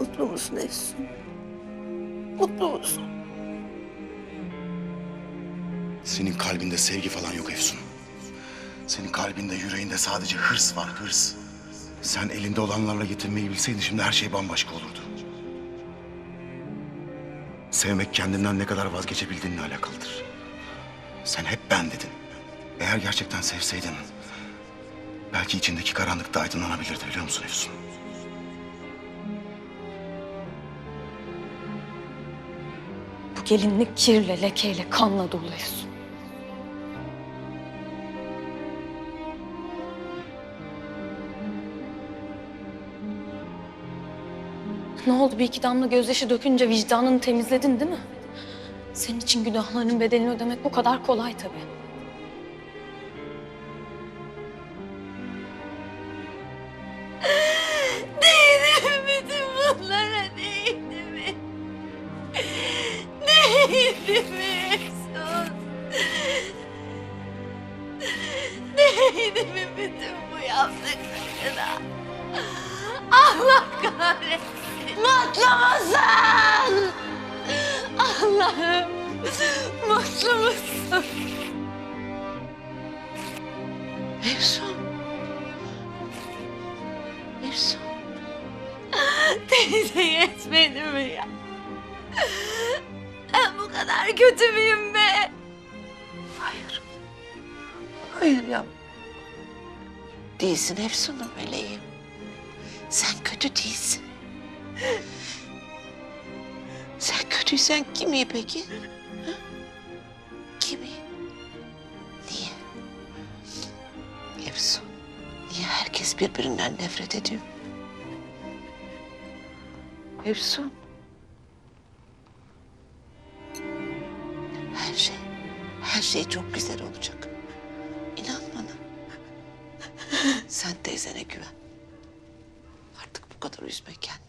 Mutlu musun Efsun? Mutlu musun? Senin kalbinde sevgi falan yok Efsun. Senin kalbinde, yüreğinde sadece hırs var, hırs. Sen elinde olanlarla yetinmeyi bilseydin şimdi her şey bambaşka olurdu. Sevmek kendinden ne kadar vazgeçebildiğinle alakalıdır. Sen hep ben dedin. Eğer gerçekten sevseydin... ...belki içindeki karanlık da aydınlanabilirdi biliyor musun Efsun? Gelinlik kirle, lekeyle, kanla dolu. Ne oldu bir iki damla gözyaşı dökünce vicdanını temizledin değil mi? Senin için günahlarının bedelini ödemek bu kadar kolay tabii. Efsun? Değdi mi bütün bu yaptıklarına? Allah kahretsin. Mutlu musun? Allah'ım mutlu musun? Efsun. Efsun. Teyze yetmedi mi ya? Ben bu kadar kötü müyüm be? Hayır. Hayır ya. Değilsin Efsun'um meleğim. Sen kötü değilsin. Sen kötüysen kim iyi peki? Ha? Kim iyi? Niye? Efsun. Niye herkes birbirinden nefret ediyor? Efsun. Her şey çok güzel olacak. İnan bana. Sen teyzene güven. Artık bu kadar üzme kendini.